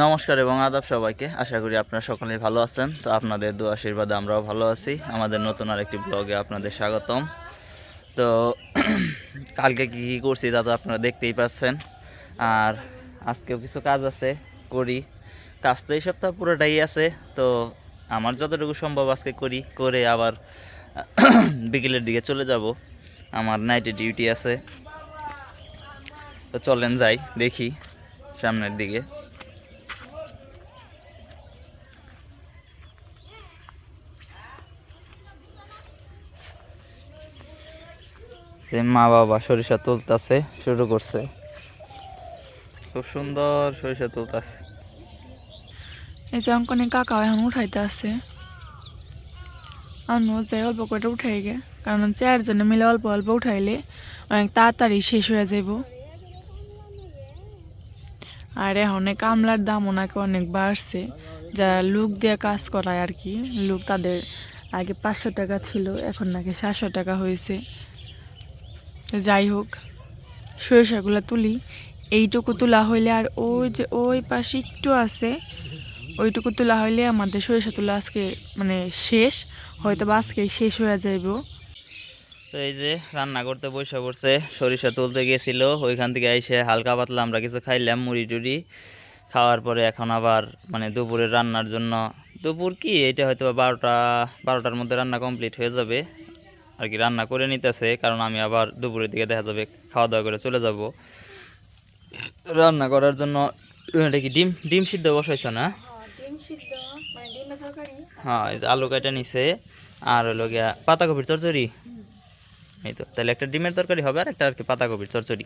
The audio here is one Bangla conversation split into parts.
নমস্কার এবং আদাব সবাইকে। আশা করি আপনারা সকলেই ভালো আছেন। তো আপনাদের দু আশীর্বাদে আমরাও ভালো আছি। আমাদের নতুন আরেকটি ব্লগে আপনাদের স্বাগতম। তো কালকে কী কী করছি তা তো আপনারা দেখতেই পাচ্ছেন। আর আজকেও কিছু কাজ আছে, করি। কাজ তো এই সপ্তাহ পুরোটাই আছে। তো আমার যতটুকু সম্ভব আজকে করি, করে আবার বিকেলের দিকে চলে যাব। আমার নাইটে ডিউটি আছে। তো চলেন যাই, দেখি সামনের দিকে। মা বাবা সরিষা তুলতাছে শুরু করছে। খুব সুন্দর সরিষা তুলতাছে। এই যে অঙ্কনে কাকা এখন উঠাইতে আছে। আমিও যাই অল্প করে উঠাই গে কারণ চারজনে মিলে অল্প অল্প উঠাইলে অনেক তাড়াতাড়ি শেষ হয়ে যাব আর এখন কামলার দাম ওনাকে অনেক বাড়ছে। যারা লুক দিয়ে কাজ করায় আর কি। লুক তাদের আগে পাঁচশো টাকা ছিল এখন নাকি সাতশো টাকা হয়েছে। যাই হোক, সরিষাগুলো তুলি। এইটুকু তোলা হইলে আর ওই যে ওই পাশে একটু আছে, ওইটুকু তোলা হইলে আমাদের সরিষা তোলা আজকে মানে শেষ হয়তো বা আজকে শেষ হয়ে যাইব। তো এই যে রান্না করতে বসে পড়ছে, সরিষা তুলতে গেছিল, ওইখান থেকে এসে হালকা পাতলা আমরা কিছু খাইলাম, মুড়ি টুড়ি। খাওয়ার পরে এখন আবার মানে দুপুরের রান্নার জন্য, দুপুর কি? এটা হয়তো বারোটা, বারোটার মধ্যে রান্না কমপ্লিট হয়ে যাবে। আর কি রান্না করে নিতেছে কারণ আমি আবার দুপুরের দিকে দেখা যাবে খাওয়া দাওয়া করে চলে যাব। রান্না করার জন্য এটা কি ডিম ডিম সিদ্ধ বসাইছ না? হ্যাঁ এই যে আলু কাটা নিছে আর হলো গিয়া পাতাকপির চচ্চড়ি এই তো তাহলে একটা ডিমের তরকারি হবে আর একটা আর কি পাতাকপির চচ্চড়ি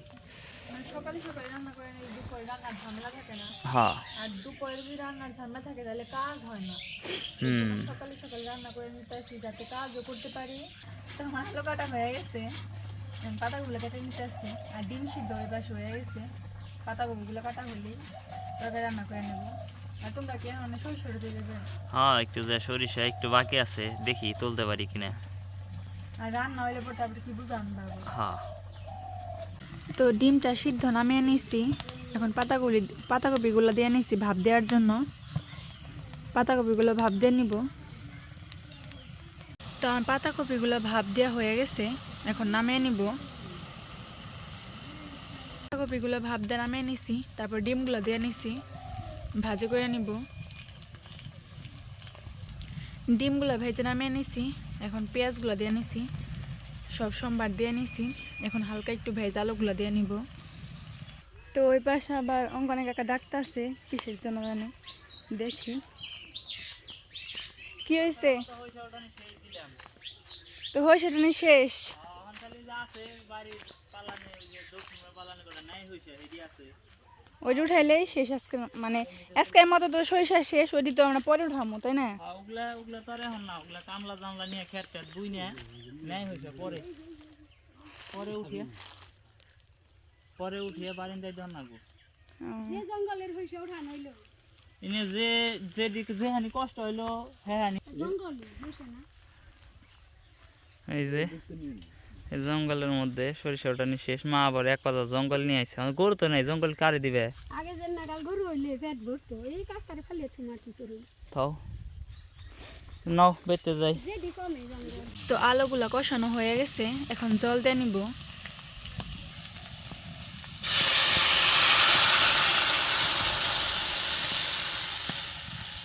সকালে সকালে রান্না করে দুপুরে রান্নার ঝামেলা থাকে না। হ্যাঁ। আর দুপুরে যদি রান্নার ঝামেলা থাকে তাহলে কাজ হয় না। সকালে সকালে রান্না করে নিতেছি যাতে কাজও করতে পারি। তো মাছলো কাটা হয়ে গেছে। পাতাগুলো কেটে নিতেছি আর ডিম সিদ্ধ ওই পাশে হয়ে গেছে। পাতাগুলো কাটা হলেই তরকারি রান্না করে নেব। আর তোমরা কি মানে সরু সরু দিয়ে দেবে হ্যাঁ একটু যে সরিষা একটু বাকি আছে দেখি তুলতে পারি কিনা। আর রান্না হইলে পর তারপরে কি বুঝান হ্যাঁ। তো ডিমটা সিদ্ধ নামিয়ে নিয়েছি এখন পাতাগুলি পাতাকপিগুলো দিয়ে নিছি ভাপ দেওয়ার জন্য। পাতাকপিগুলো ভাপ দিয়ে নিব। তো আমার পাতাকপিগুলো ভাপ দেওয়া হয়ে গেছে, এখন নামিয়ে নিব। পাতাকপিগুলো ভাপ দিয়ে নামিয়ে নিছি, তারপর ডিমগুলো দিয়ে নিছি, ভাজি করে নিব। ডিমগুলো ভেজে নামিয়ে নিছি, এখন পেঁয়াজগুলো দিয়ে নিছি। সব সোমবার দিয়ে নিছি। এখন হালকা একটু ভেজা আলুগুলো দিয়ে নিব। তো ওই পাশে আবার অঙ্কনে কাকা ডাক্তার আছে, কিসের জন্য জানে। দেখি। কি হয়েছে? তো হয়েছে তো শেষ। ওইটা উঠাইলেই শেষ আজকে মানে আজকের মতো তো সরিষা শেষ ওইটি তো আমরা পরে উঠামো তাই না? ওগুলা ওগুলা তো আর এখন না ওগুলা কামলা জামলা নিয়ে খেট বুই নিয়ে নেয় হয়েছে পরে। পরে উঠিয়ে পরে উঠিয়ে বারিন্দায় দেওয়া নাগবো ও, জঙ্গলের হইছে ওঠান হইল এনে যে যে দিক যেখানে কষ্ট হইল হ্যাঁ জঙ্গল হইছে না? এই যে। জঙ্গলের মধ্যে সরিষা ওঠানি শেষ। মা আবার এক পাতা জঙ্গল নিয়ে আসছে আমার গরু তো নাই জঙ্গল কারে দিবে? আগে যে নাগাল গরু হইলে পেট ভরতো এই কাজ করে ফেলে করুন তাও নাও বেতে যাই। তো আলুগুলো কষানো হয়ে গেছে এখন জল দিয়ে নিব।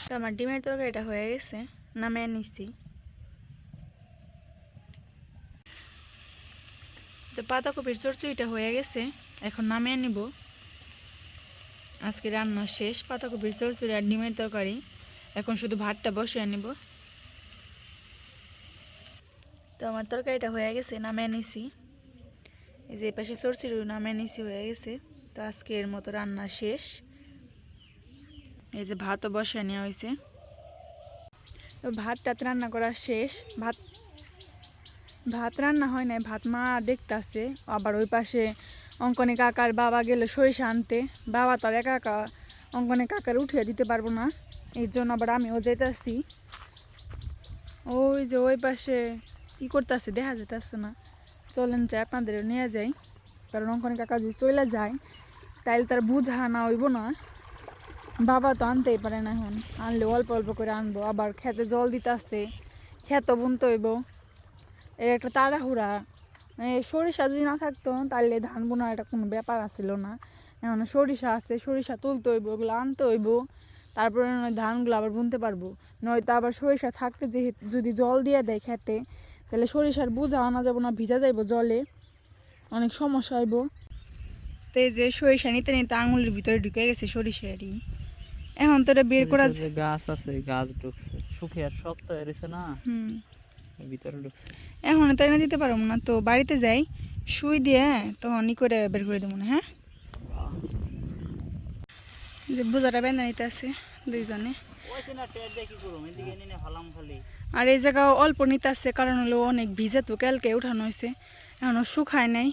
তো আমার ডিমের তরকারিটা হয়ে গেছে নামিয়ে নিছি। তো পাতাকপির চরচড়িটা হয়ে গেছে, এখন নামিয়ে নিব। আজকে রান্না শেষ পাতাকপির চরচড়ি আর ডিমের তরকারি। এখন শুধু ভাতটা বসিয়ে নিব। তো আমার তরকারিটা হয়ে গেছে, নামিয়ে নিছি। এই যে পাশে চরচড়ি নামিয়ে নিছি, হয়ে গেছে। তো আজকে এর মতো রান্না শেষ। এই যে ভাতও বসিয়ে নেওয়া হয়েছে। তো ভাতটা রান্না করা শেষ, ভাত ভাত রান্না হয় নাই, ভাত মা দেখতাছে। আবার ওই পাশে অঙ্কনে কাকার বাবা গেলে সরিষা আনতে। বাবা তো আর একা একা অঙ্কনে কাকার উঠিয়ে দিতে পারব না। এর জন্য আবার আমিও যেতেছি ওই যে ওই পাশে ই করতেছে, দেখা যেতেছে না। চলেন চাই আপনাদেরও নিয়ে যাই। কারণ অঙ্কনে কাকা যদি চলে যায়, তাইলে তার বুঝা না হইব না। বাবা তো আনতেই পারে না এখন। আনলে অল্প অল্প করে আনব। আবার খেতে জল দিতে আসছে খেত বুনতে হইব। এর একটা তাড়াহুড়া। সরিষা যদি না থাকতো তাহলে ধান বোনার একটা কোনো ব্যাপার আসছিল না। এখন সরিষা আছে সরিষা তুলতে হইব ওগুলো আনতে হইব। তারপরে নয় ধানগুলো আবার বুনতে পারব। নয়তো আবার সরিষা থাকতে যে যদি জল দিয়ে দেয় খেতে তাহলে সরিষার বোঝা আনা যাব না ভিজা যাইব জলে। অনেক সমস্যা হইব। তো এই যে সরিষা নিতে নিতে আঙুলের ভিতরে ঢুকে গেছে সরিষারই। এখন তো এটা বের করা গাছ আছে গাছ ঢুকছে। শুকিয়ে আর শক্ত হয়ে না? হুম। এখন তাই না দিতে পারব না, তো বাড়িতে যাই, শুই দিয়ে তখন ই করে বের করে দেবো না হ্যাঁ? বোঝাটা বেঁধে নিতে আছে দুইজনে। আর এই জায়গা অল্প নিতে আছে, কারণ হলো অনেক ভিজে তো কালকে উঠানো হয়েছে এখনও শুকায় নাই।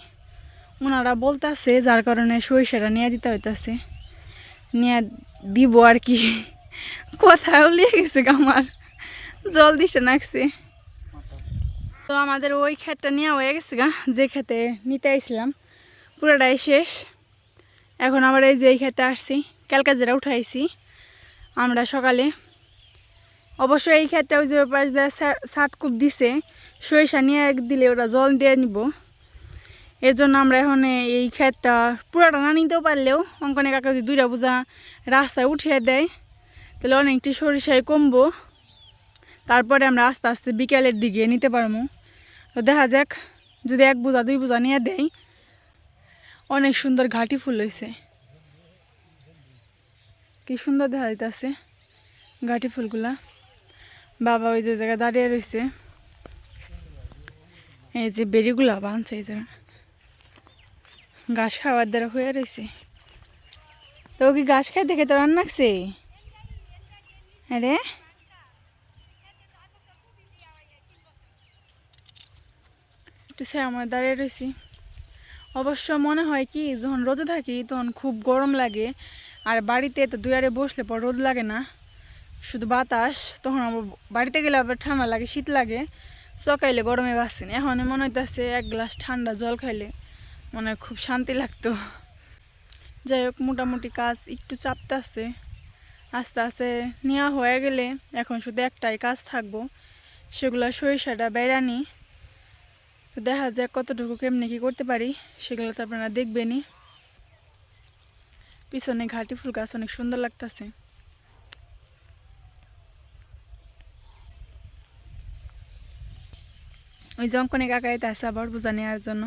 ওনারা বলতেছে যার কারণে সরিষাটা নিয়ে দিতে হইতাছে। নিয়ে দিব আর কি। কথা লিয়ে গেছে আমার। জল দিছে নাকছে। তো আমাদের ওই ক্ষেতটা নেওয়া হয়ে গেছে গা, যে খেতে নিতে আইছিলাম, পুরোটাই শেষ। এখন আবার এই যে এই খেতে আসছি কালকে যেটা উঠাইছি। আমরা সকালে, অবশ্য এই ক্ষেত্রে ওই যে পাশ দিয়ে সাত কূপ দিছে, সরিষা নিয়ে দিলে ওরা জল দিয়ে নিব। এর জন্য আমরা এখন এই ক্ষেতটা পুরোটা না নিতেও পারলেও অঙ্কনে কাকা যদি দুইটা বোঝা রাস্তায় উঠিয়ে দেয়, তাহলে অনেকটি সরিষায় কমবো। তারপরে আমরা আস্তে আস্তে বিকেলের দিকে নিতে পারব। দেখা যাক, যদি এক বোঝা, দুই বোঝা নিয়ে দেয় অনেক সুন্দর ঘাটি ফুল হয়েছে কি সুন্দর দেখা যাইতেছে ঘাটি ফুলগুলা। বাবা ওই যে জায়গায় দাঁড়িয়ে রয়েছে এই যে বেরিগুলা বাঁধছে, এই জায়গা ঘাস খাওয়ার দ্বারা হয়ে রয়েছে তো কি ঘাস খাই দেখে তো রান্নাকছে আরে? একটু আমার দাঁড়িয়ে রয়েছি অবশ্য মনে হয় কি, যখন রোদে থাকি তখন খুব গরম লাগে, আর বাড়িতে তো দুয়ারে বসলে পর রোদ লাগে না। শুধু বাতাস, তখন আমার বাড়িতে গেলে আবার ঠান্ডা লাগে, শীত লাগে সকালে গরমে বাসছি না। এখন মনে হইতেছে এক গ্লাস ঠান্ডা জল খাইলে মনে খুব শান্তি লাগতো। যাই হোক, মোটামুটি কাজ একটু চাপতে আছে আস্তে আস্তে নেওয়া হয়ে গেলে এখন শুধু একটাই কাজ থাকব, সেগুলো সরিষাটা বেড়ানি তো দেখা যাক কতটুকু কেমনি কি করতে পারি, সেগুলো তো আপনারা দেখবেনই। পিছনে ঘাটি ফুল গাছ অনেক সুন্দর লাগতেছে। ওই জঙ্কনে কাকা এটা আছে আবার বোঝা নেওয়ার জন্য।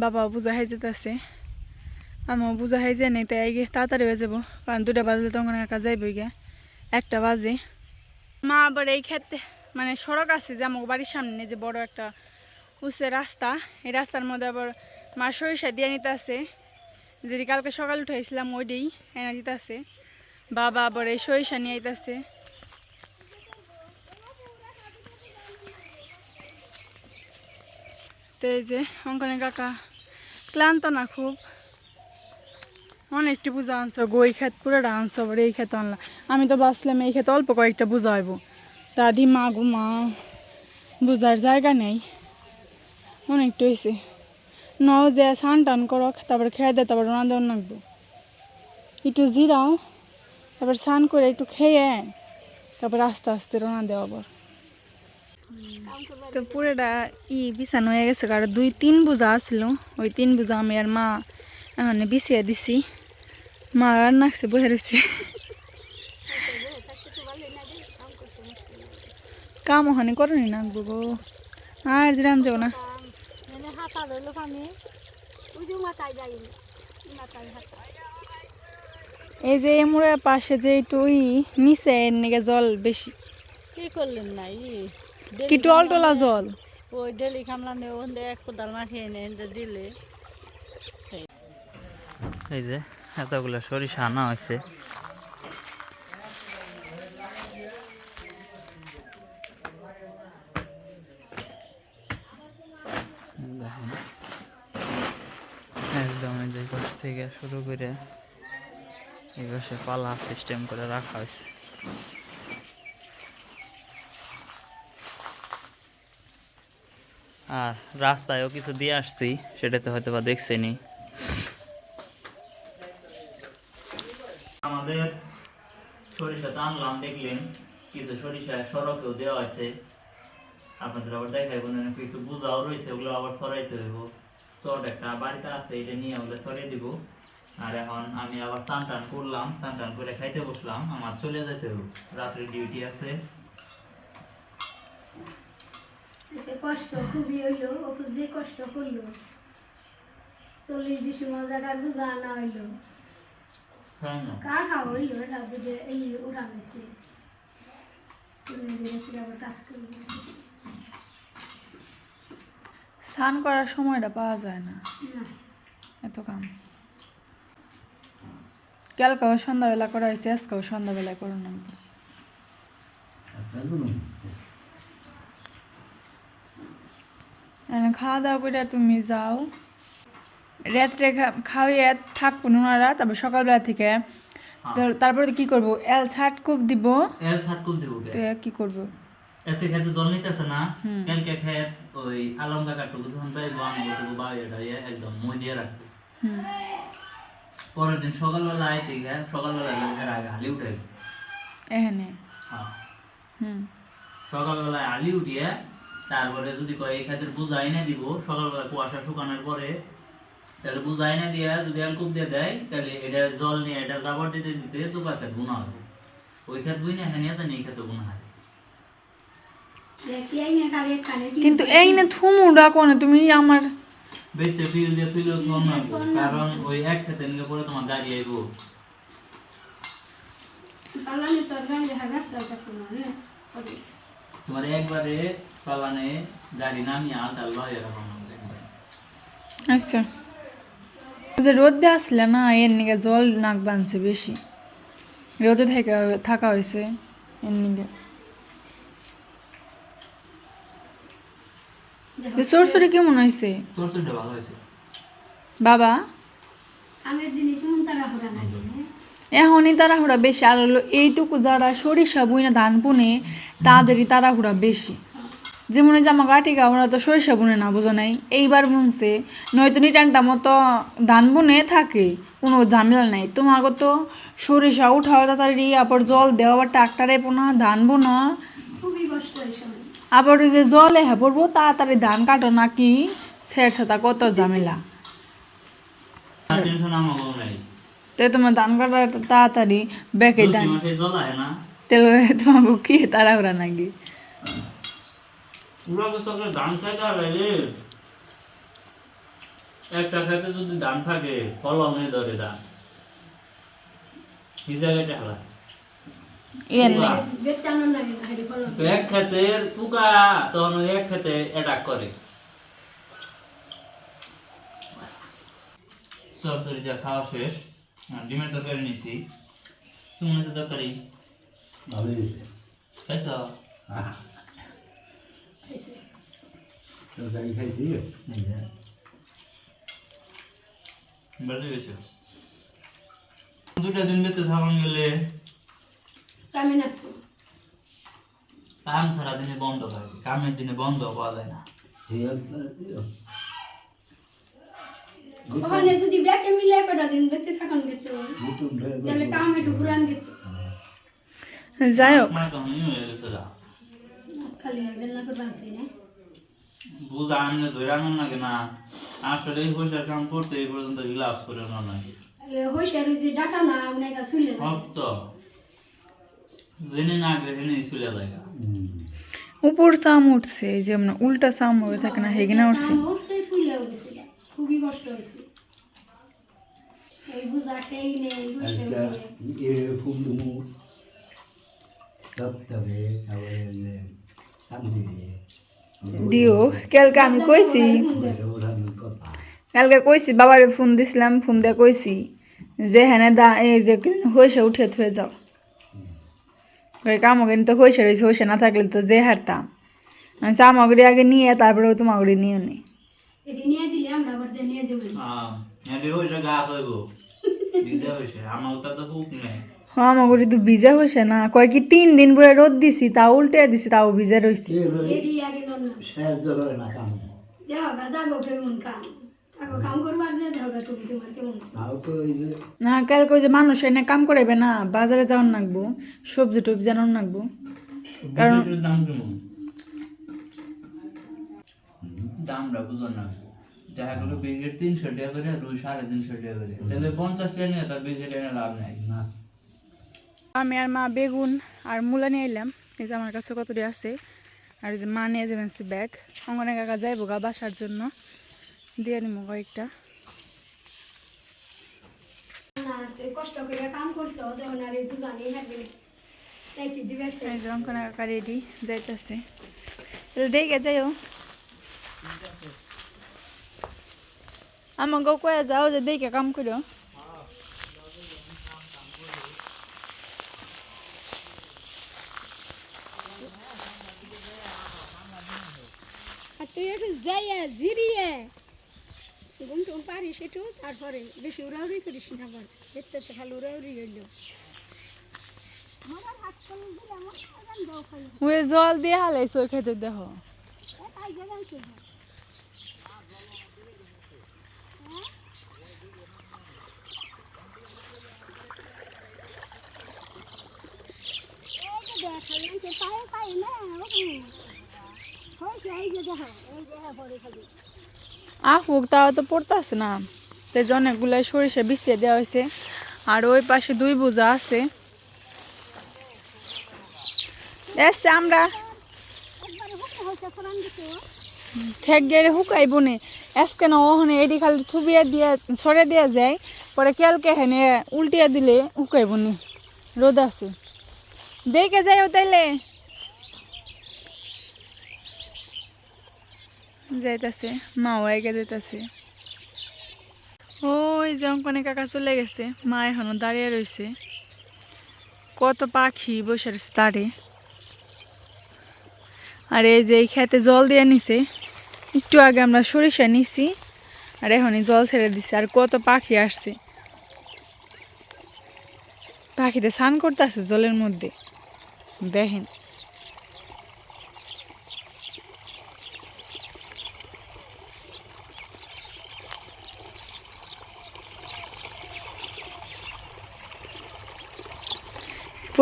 বাবাও বোঝা হয়ে যেতেছে। আমিও বোঝা হয়ে যায় নেই, তাই তাড়াতাড়ি হয়ে যাব, কারণ দুটা বাজলে তখন কাকা যাইবই গিয়া একটা বাজে। মা আবার এই ক্ষেত্রে মানে সড়ক আছে যে আমার বাড়ির সামনে, যে বড় একটা উঁচে রাস্তা, এই রাস্তার মধ্যে আবার মা সরিষা দিয়ে নিতে আছে যেটি কালকে সকাল উঠাইছিলাম ওইটাই এনে দিতে আছে বাবা আবার এই সরিষা নিয়ে আইতাছে। তো এই যে অঙ্কনে কাকা, ক্লান্ত না খুব? অনেকটি পূজা আনছো, গো, এই ক্ষেত পুরোটা আনছো, আবার এই ক্ষেত আনলাম আমি তো ভাবছিলাম এই ক্ষেত অল্প কয়েকটা হইব। দাদি মা গো মা, বুঝার জায়গা নেই। অনেকটা হয়েছে। নাও যে স্নান টান করক, তারপর খেয়ে দেয় তারপর দেওয়ার নাকবো একটু জিরাও, তারপর স্নান করে একটু খেয়ে তারপর আস্তে আস্তে রান্না দেওয়া আবার। তো পুরোটা ই বিছানো হয়ে গেছে, কারণ দুই তিন বোঝা আসছিল ওই তিন বোঝা আমি আর মা এখানে বিছিয়ে দিছি। মা রান্না আছে বসে রয়েছে। কাম ওখানে করনি না গো আর জিরাম যাও না। মানে হাতা ধরলো আমি। ওই যে মাথায় যাই মাথায় হাতা। এই যে এমুড়ার পাশে যে একটু ওই নিচে এর নিকে জল বেশি। কি করলেন না ই কি টল টলা জল? ওই ডেলি খামলাম ওখানে এক কোদাল মাটি এনে এনে দিলে। এই যে এতগুলো সরিষা আনা হয়েছে দেখেন একদম এই যে পাশ থেকে শুরু করে এই পাশে পালা সিস্টেম করে রাখা হয়েছে। আর রাস্তায়ও কিছু দিয়ে আসছি, সেটাতে হয়তো বা দেখছেনি। আমাদের সরিষা আনলাম, দেখলেন। কিছু সরিষা সড়কেও দেওয়া হয়েছে আপনাদের আবার দেখাইব কিছু বোঝাও রয়েছে, ওগুলো আবার সরাইতে হইব। চট একটা বাড়িতে আছে এটা নিয়ে ওগুলো সরিয়ে দিব। আর এখন আমি আবার চান টান করলাম চান টান করে খাইতে বসলাম আমার চলে যেতে হবে রাত্রে ডিউটি আছে। কষ্ট খুবই হইল ওকে যে কষ্ট করল চল্লিশ ডিসেম্বর বুঝা আনা হইল। তাই কার খাওয়া হইল? এটা বুঝে এই আবার কাজ করব? স্নান করার সময়টা পাওয়া যায় না। না এত কাম। কালকেও সন্ধ্যাবেলা করা হয়েছে আজকেও সন্ধ্যাবেলায় করে এখন খাওয়া দাওয়া করে তুমি যাও। রাত্রে খা- খাওয়িয়ে থাকব ওনারা তারপর সকালবেলা থেকে তার- তারপরে কি করব? এল ছাট কুপ দিব। এল সাত কুল দিব তো কি করব? আজকে খেতে জল নিতেছে না কালকে খেত ওই আলম কাকাটু যখন পাইবো আমি ওটুকু বাইরে একদম মই দিয়ে রাখব পরের দিন সকালবেলা আইতে গিয়ে সকালবেলা এলাকার আগে আলি উঠে এখানে হ্যাঁ হুম সকালবেলায় আলি উঠিয়ে তারপরে যদি কয় এই খাতের বুঝাই না দিব সকালবেলা কুয়াশা শুকানোর পরে তাহলে বুঝাই না দিয়ে যদি আলকুপ দিয়ে দেয় তাহলে এটা জল নিয়ে এটা জাবর দিতে দিতে দু পাকের গুণা হবে ওই খাত বুঝি না হ্যাঁ জানি এই খেতে গুণা হয় দেখি এই না খালি এখানে কিন্তু এই না থুমু ডাকো না তুমি আমার বেতে ফিল দিয়ে তুইলেও ধর না কারণ ওই এক খাতে নিয়ে পরে তোমার গাড়ি আইবো তোমার একবারে পালানে গাড়ি নামিয়ে আলটা লয় এরকম আচ্ছা। রোদ দিয়ে আসলে না এর নিকে জল নাক বানছে বেশি। রোদে থাকা থাকা হয়েছে এর নিকে সরসরি কেমন হয়েছে? বাবা? এখনই তাড়াহুড়া বেশি আর হলো এইটুকু যারা সরিষা বুনে ধান বুনে তাদেরই তাড়াহুড়া বেশি। যেমন এই যে আমার গাঠিকা ওরা তো সরিষা বুনে না বোঝো নাই? এইবার বুনছে নয়তো নিটানটা মতো ধান বুনে থাকে কোনো ঝামেলা নাই। তোমাকে তো সরিষা উঠাও তাড়াতাড়ি আবার জল দেওয়া আবার ট্রাক্টারে পোনা ধান বোনা। খুবই কষ্ট আবার ওই যে জলে হ্যাঁ পড়ব তাড়াতাড়ি ধান কাটো নাকি? ছেড় সাথা কত ঝামেলা। তাই তোমার ধান কাটা তাড়াতাড়ি বেঁকে ধান তেল তোমাকে কি তাড়াহুড়া নাকি? একটা খেতে যদি ধান থাকে ফলন ধরে ধান। জায়গায় টাকা তো এক খেতের পোকা তখন এক খেতে অ্যাটাক করে। সরসরি খাওয়া শেষ। ডিমের তরকারি নিয়েছি সুমনের তরকারি। ভালো হয়েছে। খাইছ? তরকারি খাইছি। বেড়ে গেছে? দুটা দিন বেঁচে থাকুন গেলে কামে কাম সারা দিনে বন্ধ থাকে কামের দিনে বন্ধ পাওয়া যায় না। ওখানে যদি ব্যাকে মিলে কটা দিন বেঁচে থাকুন গেত। তাহলে কাম একটু গেত। যাই হোক। হয়ে না বুঝা নাকি না আসলে এই পয়সার কাম করতে এই পর্যন্ত গ্লাভস করে আনার নাকি? হইসে ওই যে ডাটা না আপনার কাছে শুনলে তো। জেনে না গেলে চলে যায় উপর চাম উঠছে এই যে মানে উল্টা চাম হয়ে থাকে না হেগিনা উঠছে? খুবই কষ্ট হয়েছে। এই বুঝাটেই নেই দিও কালকে আমি কইছি। কালকে কইছি বাবারে ফোন দিছিলাম ফোন দিয়ে কইছি যে হ্যাঁ দা এই যে হয়েছে উঠে থুয়ে যাও। ওই কামগিরি তো হয়েছে রয়েছে হয়েছে না থাকলে তো যে হারতাম। আমি সামগ্রী আগে নিয়ে তারপরে ওই তোমাগরি নিয়ে নি ওটা তো নেই। সামগ্রী তো ভিজা হয়েছে না। কয় কি তিন দিন পরে রোদ দিছি তাও উল্টে দিছি তাও ভিজা রয়েছে না কালকে ওই যে মানুষ এনে কাম করাইবে না বাজারে যাওয়ার নাকবো সবজি টবজি আনার নাকবো কারণ বিস্কুটের দাম কেমন? দামটা বুঝো না। দেখা গেলো বিস্কুট তিনশো টাকা করে রুই সাড়ে তিনশো টাকা করে। তাহলে পঞ্চাশ টাকা নিয়ে তার বিস্কুট এনে লাভ নাই। না। আমি আর মা বেগুন আর মূলা নিয়ে এলাম। এই যে আমার কাছে কতটি আছে। আর এই যে মা নিয়ে যাবেন সে ব্যাগ। অঙ্গনে কাকা যাইবো গা বাসার জন্য। দিয়ে নিবো কয়েকটা। কষ্ট করে কাম করছ যখন আর একটু জানি থাকবে যাইতে দিবে এই যে অঙ্কনে কাকা রেডি যাইতেছে। দেখে যাইও। আমাকে কয়ে যাও যে দেখে কাম করো তুই একটু যাইয়া জিরিয়ে। ঘুম টুম পারিস একটু তারপরে। বেশি উড়াউড়ি করিস না আবার দেখতে তো খালি উড়াউড়ি হইল। ওই জল দিয়ে হালাইছো ওই খেতে দেখো। তাই পায়ে পাই না হয়েছে এই যে দেখো এই যে পরে খালি। আফুক, তাও তো পড়তেছে না। তো অনেকগুলো সরিষা বিছিয়ে দেওয়া হয়েছে। আর ওই পাশে দুই বোঝা আছে। এসছে আমরা। ঠেক গেলে হুকাইব বনে। আজকে না ওখানে এডি খালি থুবিয়া দিয়ে সরে দেওয়া যায়। পরে কেলকে হেনে উল্টিয়া দিলে হুকাইব নি রোদ আছে। দেখে যাইও তাইলে। যাইতাছে, মাও এগে যাইতাছে। ওই যে অঙ্কনে কাকা চলে গেছে, মা এখনও দাঁড়িয়ে রয়েছে কত পাখি বসে রয়েছে তারে। আর এই যে এই খেতে জল দিয়ে নিছে, একটু আগে আমরা সরিষা নিছি, আর এখনই জল ছেড়ে দিছে, আর কত পাখি আসছে। পাখিতে স্নান করতেছে জলের মধ্যে। দেখেন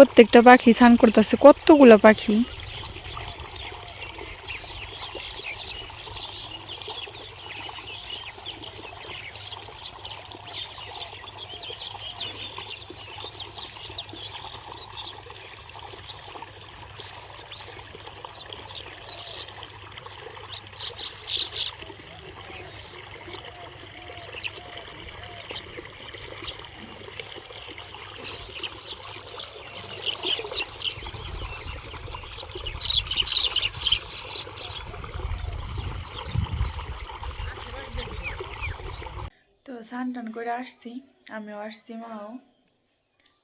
প্রত্যেকটা পাখি স্নান করতেছে কতগুলো পাখি? স্নান টান করে আসছি, আমিও আসছি, মাও।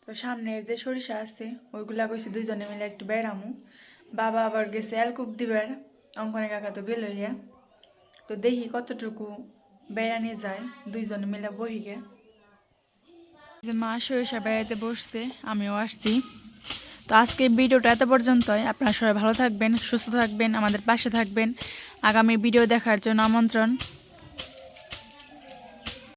তো সামনের যে সরিষা আছে, ওইগুলা কইছি দুইজনে মিলে একটু বেড়ামু। বাবা আবার গেছে এলকুপ দিবার, অঙ্কনে কাকা তো গেল ইয়া। তো দেখি কতটুকু বেড়ানি যায়, দুইজনে মিলে বহিগে যে মা সরিষা বেড়াতে বসছে, আমিও আসছি। তো আজকে ভিডিওটা এত পর্যন্তই, আপনারা সবাই ভালো থাকবেন, সুস্থ থাকবেন, আমাদের পাশে থাকবেন। আগামী ভিডিও দেখার জন্য আমন্ত্রণ।